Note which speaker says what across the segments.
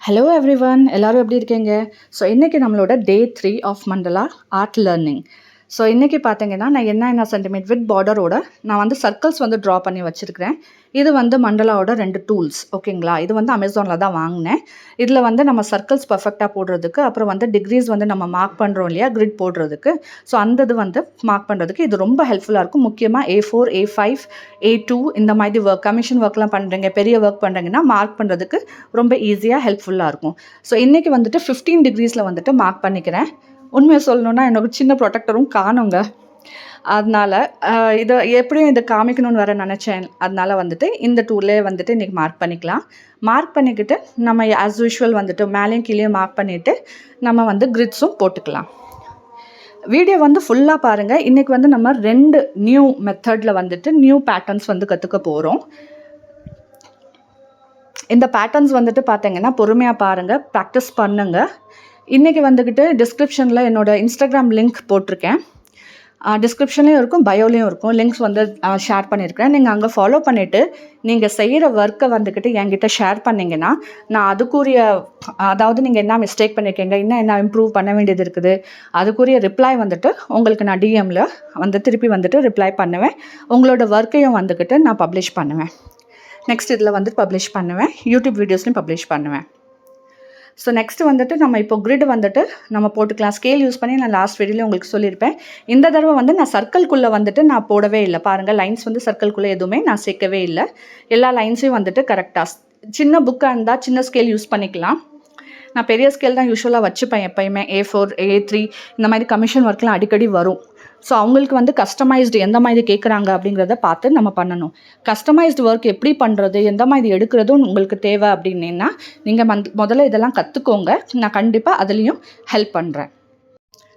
Speaker 1: Hello everyone எல்லாரும் எப்படி இருக்கீங்க? ஸோ இன்றைக்கி நம்மளோட day three of mandala art learning so இன்றைக்கி பார்த்தீங்கன்னா நான் என்ன என்ன சென்டிமீட் வித் பார்டரோட நான் வந்து சர்க்கிள்ஸ் வந்து ட்ரா பண்ணி வச்சுருக்கிறேன். இது வந்து மண்டலாவோட ரெண்டு டூல்ஸ் ஓகேங்களா இது வந்து அமேசானில் தான் வாங்கினேன். இதில் வந்து நம்ம சர்க்கிள்ஸ் பர்ஃபெக்டாக போடுறதுக்கு அப்புறம் வந்து டிகிரிஸ் வந்து நம்ம மார்க் பண்ணுறோம் இல்லையா? கிரிட் போடுறதுக்கு. ஸோ அந்த இது வந்து மார்க் பண்ணுறதுக்கு இது ரொம்ப ஹெல்ப்ஃபுல்லாக இருக்கும். முக்கியமாக A four A five A two இந்த மாதிரி ஒர்க் கமிஷன் ஒர்க்லாம் பண்ணுறீங்க பெரிய ஒர்க் பண்ணுறீங்கன்னா மார்க் பண்ணுறதுக்கு ரொம்ப ஈஸியாக ஹெல்ப்ஃபுல்லாக இருக்கும். ஸோ இன்றைக்கி வந்துட்டு ஃபிஃப்டீன் டிகிரிஸில் வந்துட்டு மார்க் பண்ணிக்கிறேன். உண்மையை சொல்லணுன்னா எனக்கு சின்ன ப்ரொடெக்டரும் காணுங்க. அதனால் இதை எப்படியும் இதை காமிக்கணும்னு வர நினச்சேன். அதனால் வந்துட்டு இந்த டூலே வந்துட்டு இன்றைக்கி மார்க் பண்ணிக்கலாம். மார்க் பண்ணிக்கிட்டு நம்ம ஆஸ் யூஷுவல் வந்துட்டு மேலேயும் கீழேயும் மார்க் பண்ணிவிட்டு நம்ம வந்து கிரிட்ஸும் போட்டுக்கலாம். வீடியோ வந்து ஃபுல்லாக பாருங்கள் இன்றைக்கி வந்து நம்ம ரெண்டு நியூ மெத்தடில் வந்துட்டு நியூ பேட்டர்ன்ஸ் வந்து கற்றுக்க போகிறோம் இந்த பேட்டர்ன்ஸ் வந்துட்டு பார்த்தீங்கன்னா பொறுமையாக பாருங்கள் ப்ராக்டிஸ் பண்ணுங்கள் இன்றைக்கி வந்துக்கிட்டு டிஸ்கிரிப்ஷனில் என்னோட இன்ஸ்டாகிராம் லிங்க் போட்டிருக்கேன். டிஸ்கிரிப்ஷன்லேயும் இருக்கும் பயோலையும் இருக்கும். லிங்க்ஸ் வந்து ஷேர் பண்ணியிருக்கிறேன். நீங்கள் அங்கே ஃபாலோ பண்ணிவிட்டு நீங்கள் செய்கிற ஒர்க்கை வந்துக்கிட்டு என்கிட்ட ஷேர் பண்ணிங்கன்னா நான் அதுக்குரிய அதாவது நீங்கள் என்ன மிஸ்டேக் பண்ணியிருக்கீங்க இன்னும் என்ன இம்ப்ரூவ் பண்ண வேண்டியது இருக்குது அதுக்குரிய ரிப்ளை வந்துட்டு உங்களுக்கு நான் டிஎம்மில் வந்து திருப்பி வந்துட்டு ரிப்ளை பண்ணுவேன். உங்களோட ஒர்க்கையும் வந்துக்கிட்டு நான் பப்ளிஷ் பண்ணுவேன். நெக்ஸ்ட் இதில் வந்து பப்ளிஷ் பண்ணுவேன். யூடியூப் வீடியோஸ்லையும் பப்ளிஷ் பண்ணுவேன். ஸோ நெக்ஸ்ட் வந்துட்டு நம்ம இப்போ கிரிட் வந்துட்டு நம்ம போட்டுக்கலாம் ஸ்கேல் யூஸ் பண்ணி நான் லாஸ்ட் வீடியோவில் உங்களுக்கு சொல்லியிருப்பேன். இந்த தடவை வந்து நான் சர்க்கிள்குள்ளே வந்துட்டு நான் போடவே இல்லை. பாருங்கள் லைன்ஸ் வந்து சர்க்கிள்குள்ளே எதுவுமே நான் சேர்க்கவே இல்லை. எல்லா லைன்ஸையும் வந்துட்டு கரெக்டாக சின்ன புக்காக இருந்தால் சின்ன ஸ்கேல் யூஸ் பண்ணிக்கலாம். நான் பெரிய ஸ்கேல் தான் யூஸ்வலாக வச்சுப்பேன் எப்பயுமே. ஏ ஃபோர் ஏ த்ரீ இந்த மாதிரி கமிஷன் ஒர்க்லாம் அடிக்கடி வரும். ஸோ அவங்களுக்கு வந்து கஸ்டமைஸ்டு எந்த மாதிரி கேட்குறாங்க அப்படிங்கிறத பார்த்து நம்ம பண்ணணும். கஸ்டமைஸ்டு ஒர்க் எப்படி பண்ணுறது எந்த மாதிரி எடுக்கிறதும் உங்களுக்கு தேவை அப்படின்னா நீங்கள் மந்த் முதல்ல இதெல்லாம் கற்றுக்கோங்க நான் கண்டிப்பாக அதுலேயும் ஹெல்ப் பண்ணுறேன்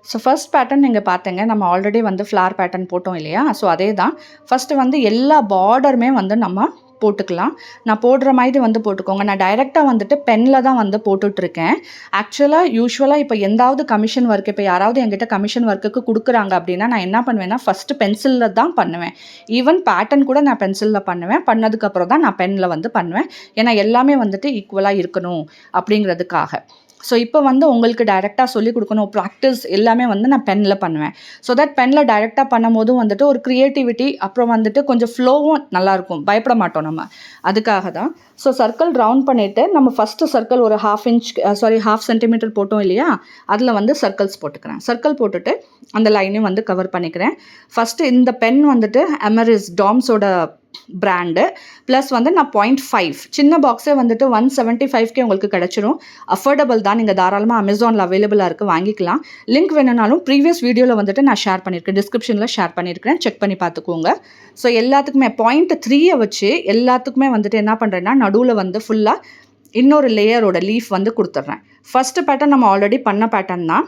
Speaker 1: ஸோ ஃபர்ஸ்ட் பேட்டர்ன் நீங்கள் பார்த்தீங்க நம்ம ஆல்ரெடி வந்து ஃப்ளார் பேட்டர்ன் போட்டோம் இல்லையா? ஸோ அதே தான் ஃபஸ்ட்டு வந்து எல்லா பார்டருமே வந்து நம்ம போட்டுக்கலாம். நான் போடுற மாதிரி வந்து போட்டுக்கோங்க. நான் டைரெக்டாக வந்துட்டு பெனில் தான் வந்து போட்டுட்ருக்கேன். ஆக்சுவலாக யூஸ்வலாக இப்போ எந்தாவது கமிஷன் ஒர்க் இப்போ யாராவது என்கிட்ட கமிஷன் ஒர்க்குக்கு கொடுக்குறாங்க அப்படின்னா நான் என்ன பண்ணுவேன்னா ஃபஸ்ட்டு பென்சிலில் தான் பண்ணுவேன். ஈவன் பேட்டர்ன் கூட நான் பென்சிலில் பண்ணுவேன். பண்ணதுக்கப்புறம் தான் நான் பெனில் வந்து பண்ணுவேன். ஏன்னா எல்லாமே வந்துட்டு ஈக்குவலாக இருக்கணும் அப்படிங்கிறதுக்காக. ஸோ இப்போ வந்து உங்களுக்கு டைரெக்டாக சொல்லிக் கொடுக்கணும். ப்ராக்டிஸ் எல்லாமே வந்து நான் பெனில் பண்ணுவேன். ஸோ தட் பெனில் டைரெக்டாக பண்ணும் போதும் வந்துட்டு ஒரு க்ரியேட்டிவிட்டி அப்புறம் வந்துட்டு கொஞ்சம் ஃப்ளோவும் நல்லாயிருக்கும் பயப்பட மாட்டோம் நம்ம. அதுக்காக தான். ஸோ சர்க்கிள் ரவுண்ட் பண்ணிவிட்டு நம்ம ஃபஸ்ட்டு சர்க்கிள் ஒரு half inch sorry half centimetre போட்டோம் இல்லையா? அதில் வந்து சர்க்கிள்ஸ் போட்டுக்கிறேன். சர்க்கிள் போட்டுட்டு அந்த லைனையும் வந்து கவர் பண்ணிக்கிறேன். ஃபஸ்ட்டு இந்த பென் வந்துட்டு எமரிஸ் டாம்ஸோட பிராண்டு ப்ளஸ் வந்து நான் பாயிண்ட் ஃபைவ் சின்ன பாக்ஸே வந்துட்டு ஒன் செவன்ட்டி ஃபைவ்க்கே உங்களுக்கு கிடச்சிரும். அஃபோர்டபுள் தான். நீங்கள் தாராளமாக அமேசானில் அவைலபிளாக இருக்குது வாங்கிக்கலாம். லிங்க் வேணும்னாலும் ப்ரீவியஸ் வீடியோவில் வந்துட்டு நான் ஷேர் பண்ணியிருக்கேன். டிஸ்கிரிப்ஷனில் ஷேர் பண்ணியிருக்கிறேன். செக் பண்ணி பார்த்துக்கோங்க. ஸோ எல்லாத்துக்குமே பாயிண்ட் த்ரீயை வச்சு எல்லாத்துக்குமே வந்துட்டு என்ன பண்ணுறேன்னா நடுவில் வந்து ஃபுல்லாக இன்னொரு லேயரோட லீஃப் வந்து கொடுத்துட்றேன். ஃபஸ்ட்டு பேட்டர்ன் நம்ம ஆல்ரெடி பண்ண பேட்டர்ன் தான்.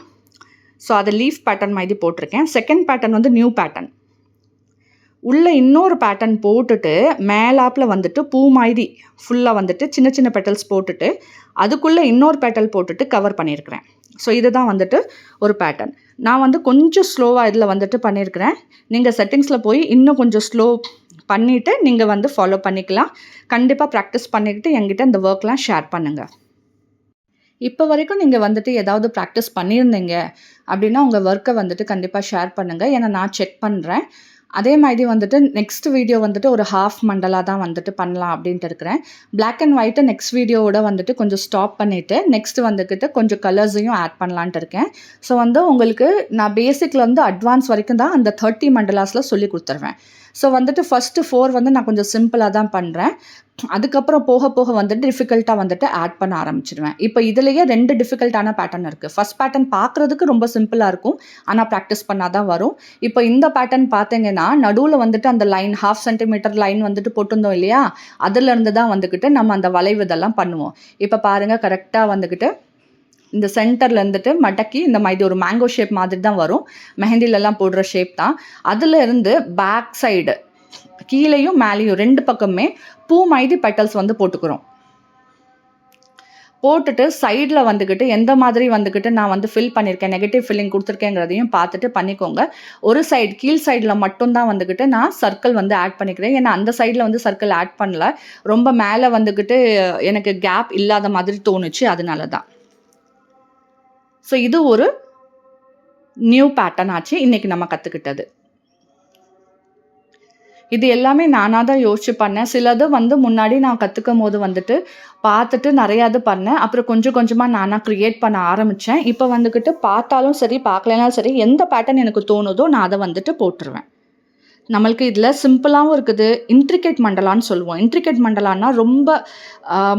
Speaker 1: ஸோ அதை லீஃப் பேட்டர்ன் மாதிரி போட்டிருக்கேன். செகண்ட் பேட்டர்ன் வந்து நியூ பேட்டர்ன் உள்ளே இன்னொரு பேட்டர்ன் போட்டுட்டு மேலாப்பில் வந்துட்டு பூ மாதிரி ஃபுல்லாக வந்துட்டு சின்ன சின்ன பெட்டல்ஸ் போட்டுட்டு அதுக்குள்ளே இன்னொரு பெட்டல் போட்டுட்டு கவர் பண்ணியிருக்கிறேன். ஸோ இதுதான் வந்துட்டு ஒரு பேட்டர்ன் நான் வந்து கொஞ்சம் ஸ்லோவாக இதில் வந்துட்டு பண்ணியிருக்கிறேன். நீங்கள் செட்டிங்ஸில் போய் இன்னும் கொஞ்சம் ஸ்லோ பண்ணிவிட்டு நீங்கள் வந்து ஃபாலோ பண்ணிக்கலாம். கண்டிப்பாக ப்ராக்டிஸ் பண்ணிக்கிட்டு என்கிட்ட இந்த ஒர்க்லாம் ஷேர் பண்ணுங்கள் இப்போ வரைக்கும் நீங்கள் வந்துட்டு ஏதாவது ப்ராக்டிஸ் பண்ணியிருந்தீங்க அப்படின்னா உங்கள் ஒர்க்கை வந்துட்டு கண்டிப்பாக ஷேர் பண்ணுங்கள் ஏன்னா நான் செக் பண்ணுறேன் அதே மாதிரி வந்துட்டு நெக்ஸ்ட் வீடியோ வந்துட்டு ஒரு ஹாஃப் மண்டலாக தான் வந்துட்டு பண்ணலாம் அப்படின்ட்டு இருக்கிறேன். பிளாக் அண்ட் ஒயிட்டை நெக்ஸ்ட் வீடியோவோட வந்துட்டு கொஞ்சம் ஸ்டாப் பண்ணிவிட்டு நெக்ஸ்ட் வந்துக்கிட்டு கொஞ்சம் கலர்ஸையும் ஆட் பண்ணலான்ட்டு இருக்கேன். ஸோ வந்து உங்களுக்கு நான் பேசிக்கில் வந்து அட்வான்ஸ் வரைக்கும் தான் அந்த தேர்ட்டி மண்டலாஸில் சொல்லி கொடுத்துருவேன். ஸோ வந்துட்டு ஃபஸ்ட்டு ஃபோர் வந்து நான் கொஞ்சம் சிம்பிளாக தான் பண்ணுறேன் அதுக்கப்புறம் போக போக வந்துட்டு டிஃபிகல்ட்டாக வந்துட்டு ஆட் பண்ண ஆரம்பிச்சிடுவேன் இப்போ இதுலேயே ரெண்டு டிஃபிகல்ட்டான பேட்டர்ன் இருக்குது ஃபஸ்ட் பேட்டர்ன் பார்க்குறதுக்கு ரொம்ப சிம்பிளாக இருக்கும். ஆனால் ப்ராக்டிஸ் பண்ணால் தான் வரும். இப்போ இந்த பேட்டர்ன் பார்த்தீங்கன்னா நடுவில் வந்துட்டு அந்த லைன் ஹாஃப் சென்டிமீட்டர் லைன் வந்துட்டு போட்டிருந்தோம் இல்லையா? அதுலேருந்து தான் வந்துக்கிட்டு நம்ம அந்த வளைவு இதெல்லாம் பண்ணுவோம். இப்போ பாருங்கள் கரெக்டாக வந்துக்கிட்டு இந்த சென்டரில் இருந்துட்டு மடக்கி இந்த மாதிரி ஒரு மேங்கோ ஷேப் மாதிரி தான் வரும். மெஹந்திலெல்லாம் போடுற ஷேப் தான். அதில் இருந்து பேக் சைடு கீழேயும் மேலேயும் ரெண்டு பக்கமே பூ மைதி பெட்டல்ஸ் வந்து போட்டுக்கிறோம். போட்டுட்டு சைடில் வந்துக்கிட்டு எந்த மாதிரி வந்துக்கிட்டு நான் வந்து ஃபில் பண்ணியிருக்கேன் நெகட்டிவ் ஃபில்லிங் கொடுத்துருக்கேங்கிறதையும் பார்த்துட்டு பண்ணிக்கோங்க. ஒரு சைடு கீழ் சைடில் மட்டும்தான் வந்துக்கிட்டு நான் சர்க்கிள் வந்து ஆட் பண்ணிக்கிறேன். ஏன்னா அந்த சைடில் வந்து சர்க்கிள் ஆட் பண்ணல. ரொம்ப மேலே வந்துக்கிட்டு எனக்கு கேப் இல்லாத மாதிரி தோணுச்சு. அதனால தான். ஸோ இது ஒரு நியூ பேட்டர்ன் ஆச்சு. இன்றைக்கி நம்ம கற்றுக்கிட்டது இது எல்லாமே நானாக தான் யோசிச்சு பண்ணேன். சிலது வந்து முன்னாடி நான் கற்றுக்கும் போது வந்துட்டு பார்த்துட்டு நிறையா இது பண்ணேன். அப்புறம் கொஞ்சம் கொஞ்சமாக நானாக க்ரியேட் பண்ண ஆரம்பித்தேன் இப்போ வந்துக்கிட்டு பார்த்தாலும் சரி பார்க்கலனாலும் சரி எந்த பேட்டர்ன் எனக்கு தோணுதோ நான் அதை வந்துட்டு போட்டுருவேன். நம்மளுக்கு இதில் சிம்பிளாகவும் இருக்குது. இன்ட்ரிகேட் மண்டலான்னு சொல்லுவோம். இன்ட்ரிகேட் மண்டலான்னா ரொம்ப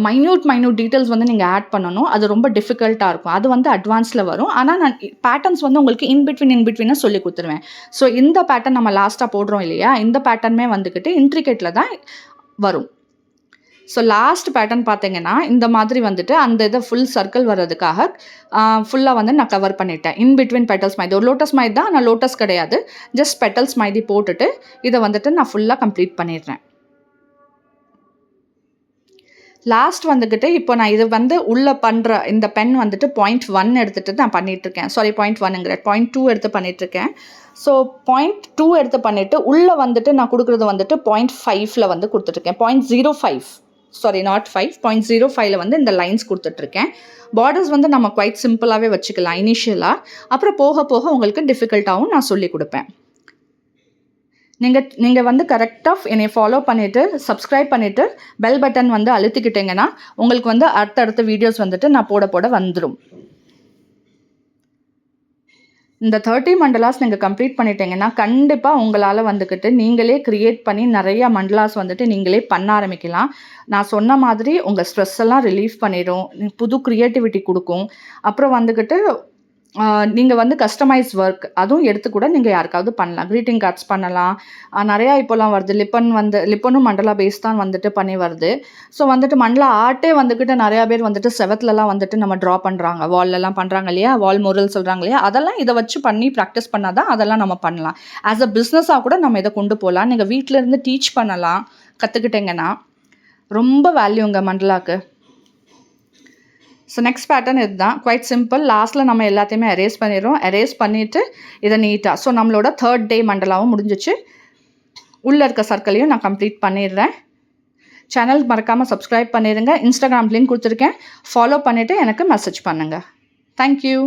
Speaker 1: மைன்யூட் மைன்யூட் டீட்டெயில்ஸ் வந்து நீங்கள் ஆட் பண்ணணும். அது ரொம்ப டிஃபிகல்ட்டாக இருக்கும். அது வந்து அட்வான்ஸில் வரும். ஆனால் நான் பேட்டர்ன்ஸ் வந்து உங்களுக்கு இன் பிட்வீன் இன் பிட்வீனாக சொல்லி கொடுத்துருவேன். ஸோ இந்த பேட்டர்ன் நம்ம லாஸ்ட்டாக போடுறோம் இல்லையா? இந்த பேட்டர்னுமே வந்துக்கிட்டு இன்ட்ரிகேட்டில் தான் வரும். ஸோ லாஸ்ட் பேட்டர்ன் பார்த்தீங்கன்னா இந்த மாதிரி வந்துட்டு அந்த இதை ஃபுல் சர்க்கிள் வர்றதுக்காக ஃபுல்லாக வந்து நான் கவர் பண்ணிட்டேன். இன் பிட்வீன் பெட்டல்ஸ் மைதி ஒரு லோட்டஸ் மைதி தான் ஆனால் லோட்டஸ் கிடையாது. ஜஸ்ட் பெட்டல்ஸ் மைதி போட்டுட்டு இதை வந்துட்டு நான் ஃபுல்லாக கம்ப்ளீட் பண்ணிடுறேன். லாஸ்ட் வந்துக்கிட்டு இப்போ நான் இது வந்து உள்ளே பண்ணுற இந்த பென் வந்துட்டு பாயிண்ட் ஒன் எடுத்துகிட்டு நான் பண்ணிகிட்ருக்கேன் சாரி பாயிண்ட் ஒன்னுங்கிற பாயிண்ட் டூ எடுத்து பண்ணிகிட்ருக்கேன் ஸோ பாயிண்ட் டூ எடுத்து பண்ணிவிட்டு உள்ளே வந்துட்டு நான் கொடுக்குறது வந்துட்டு பாயிண்ட் ஃபைவ்ல வந்து கொடுத்துட்ருக்கேன் point zero five sorry not five point zero ஃபைவ்ல வந்து இந்த லைன்ஸ் கொடுத்துட்ருக்கேன். பார்டர்ஸ் வந்து நம்ம குவைட் சிம்பிளாகவே வச்சுக்கலாம் இனிஷியலாக அப்புறம் போக போக உங்களுக்கு டிஃபிகல்ட்டாகவும் நான் சொல்லி கொடுப்பேன். நீங்கள் நீங்கள் வந்து கரெக்டாக என்னை ஃபாலோ பண்ணிவிட்டு சப்ஸ்கிரைப் பண்ணிவிட்டு பெல் பட்டன் வந்து அழுத்திக்கிட்டிங்கன்னா உங்களுக்கு வந்து அடுத்தடுத்த வீடியோஸ் வந்துட்டு நான் போட போட வந்துடும் இந்த தேர்ட்டி மண்டலாஸ் நீங்கள் கம்ப்ளீட் பண்ணிட்டீங்கன்னா கண்டிப்பாக உங்களால் வந்துக்கிட்டு நீங்களே க்ரியேட் பண்ணி நிறையா மண்டலாஸ் வந்துட்டு நீங்களே பண்ண ஆரம்பிக்கலாம். நான் சொன்ன மாதிரி உங்கள் ஸ்ட்ரெஸ் எல்லாம் ரிலீஃப் பண்ணிடும். புது க்ரியேட்டிவிட்டி கொடுக்கும். அப்புறம் வந்துக்கிட்டு நீங்கள் வந்து கஸ்டமைஸ் ஒர்க் அதுவும் எடுத்து கூட நீங்கள் யாருக்காவது பண்ணலாம். க்ரீட்டிங் கார்ட்ஸ் பண்ணலாம். நிறையா இப்போலாம் வருது. லிப்பன் வந்து லிப்பனும் மண்டலா பேஸ் தான் வந்துட்டு பண்ணி வருது. ஸோ வந்துட்டு மண்டலா ஆர்ட்டே வந்துக்கிட்டு நிறையா பேர் வந்துட்டு செவத்துலலாம் வந்துட்டு நம்ம ட்ரா பண்ணுறாங்க வால்லலாம் பண்ணுறாங்க இல்லையா? வால் முரல் சொல்கிறாங்க இல்லையா? அதெல்லாம் இதை வச்சு பண்ணி ப்ராக்டிஸ் பண்ணால் தான் அதெல்லாம் நம்ம பண்ணலாம். ஆஸ் அ பிஸ்னஸாக கூட நம்ம இதை கொண்டு போகலாம் நீங்கள் வீட்டிலேருந்து டீச் பண்ணலாம். கற்றுக்கிட்டிங்கன்னா ரொம்ப வேல்யூங்க மண்டலாக்கு ஸோ நெக்ஸ்ட் பேட்டர்ன் இதுதான். குவைட் சிம்பிள் லாஸ்ட்டில் நம்ம எல்லாத்தையுமே அரேஸ் பண்ணிடுறோம். அரேஸ் பண்ணிவிட்டு இதை நீட்டாக ஸோ நம்மளோட தேர்ட் டே மண்டலாவும் முடிஞ்சிச்சு. உள்ளே இருக்க சர்க்கிளையும் நான் கம்ப்ளீட் பண்ணிடுறேன். சேனல் மறக்காமல் சப்ஸ்கிரைப் பண்ணிடுங்க. இன்ஸ்டாகிராம் லிங்க் கொடுத்துருக்கேன். ஃபாலோ பண்ணிவிட்டு எனக்கு மெசேஜ் பண்ணுங்கள் தேங்க்யூ